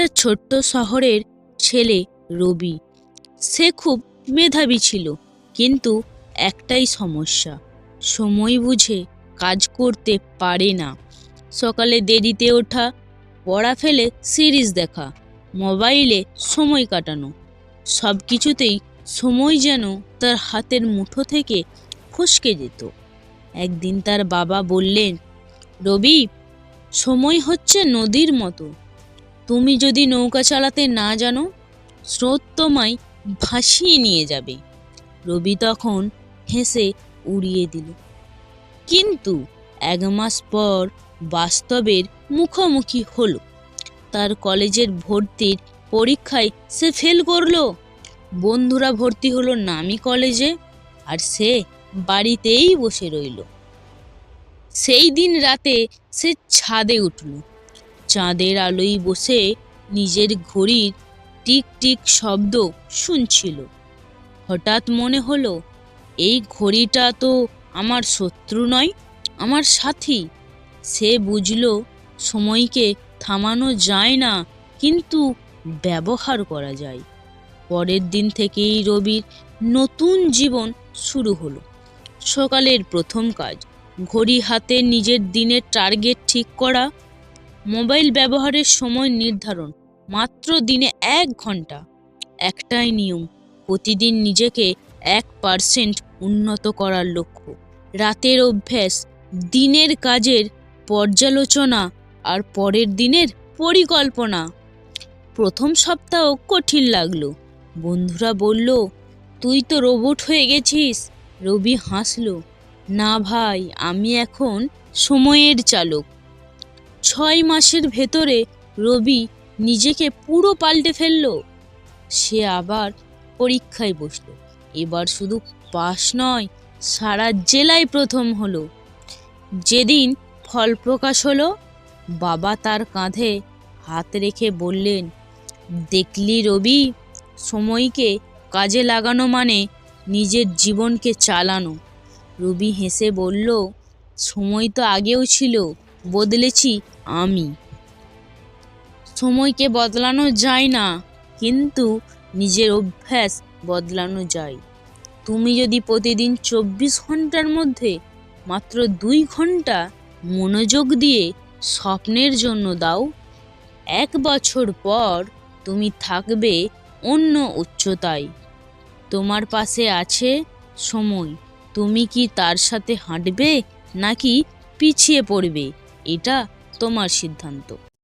একটা ছোট্ট শহরের ছেলে রবি। সে খুব মেধাবী ছিল, কিন্তু একটাই সমস্যা, সময় বুঝে কাজ করতে পারে না। সকালে দেরিতে ওঠা, পড়া ফেলে সিরিজ দেখা, মোবাইলে সময় কাটানো সব কিছুতেই সময় যেন তার হাতের মুঠো থেকে ফসকে যেত। একদিন তার বাবা বললেন, রবি, সময় হচ্ছে নদীর মতো। তুমি যদি নৌকা চালাতে না জানো, স্রোত তোমায় ভাসিয়ে নিয়ে যাবে। রবি তখন হেসে উড়িয়ে দিল। কিন্তু এক মাস পর বাস্তবের মুখোমুখি হলো। তার কলেজের ভর্তির পরীক্ষায় সে ফেল করল। বন্ধুরা ভর্তি হলো নামি কলেজে আর সে বাড়িতেই বসে রইল। সেই দিন রাতে সে ছাদে উঠল। চাঁদের আলোয় বসে নিজের ঘড়ির টিক টিক শব্দ শুনছিল। হঠাৎ মনে হলো, এই ঘড়িটা তো আমার শত্রু নয়, আমার সাথী। সে বুঝল, সময়কে থামানো যায় না, কিন্তু ব্যবহার করা যায়। পরের দিন থেকেই রবির নতুন জীবন শুরু হলো। সকালের প্রথম কাজ, ঘড়ি হাতে নিজের দিনের টার্গেট ঠিক করা মোবাইল ব্যবহারের সময় নির্ধারণ, মাত্র দিনে এক ঘণ্টা। একটাই নিয়ম, প্রতিদিন নিজেকে এক পার্সেন্ট উন্নত করার লক্ষ্য। রাতের অভ্যাস, দিনের কাজের পর্যালোচনা আর পরের দিনের পরিকল্পনা। প্রথম সপ্তাহ কঠিন লাগল। বন্ধুরা বলল, তুই তো রোবট হয়ে গেছিস। রবি হাসলো, না ভাই, আমি এখন সময়ের চালক। ছয় মাসের ভেতরে রবি নিজেকে পুরো পাল্টে ফেলল। সে আবার পরীক্ষায় বসল। এবার শুধু পাস নয়, সারা জেলায় প্রথম হলো। যেদিন ফল প্রকাশ হলো, বাবা তার কাঁধে হাত রেখে বললেন, দেখলি রবি, সময়কে কাজে লাগানো মানে নিজের জীবনকে চালানো। রবি হেসে বলল, সময় তো আগেও ছিল। বদলেছি আমি। সময়কে বদলানো যায় না, কিন্তু নিজের অভ্যাস বদলানো যায়। তুমি যদি প্রতিদিন চব্বিশ ঘণ্টার মধ্যে মাত্র দুই ঘণ্টা মনোযোগ দিয়ে স্বপ্নের জন্য দাও, এক বছর পর তুমি থাকবে অন্য উচ্চতায়। তোমার পাশে আছে সময়। তুমি কি তার সাথে হাঁটবে নাকি পিছিয়ে পড়বে? এটা তোমার সিদ্ধান্ত।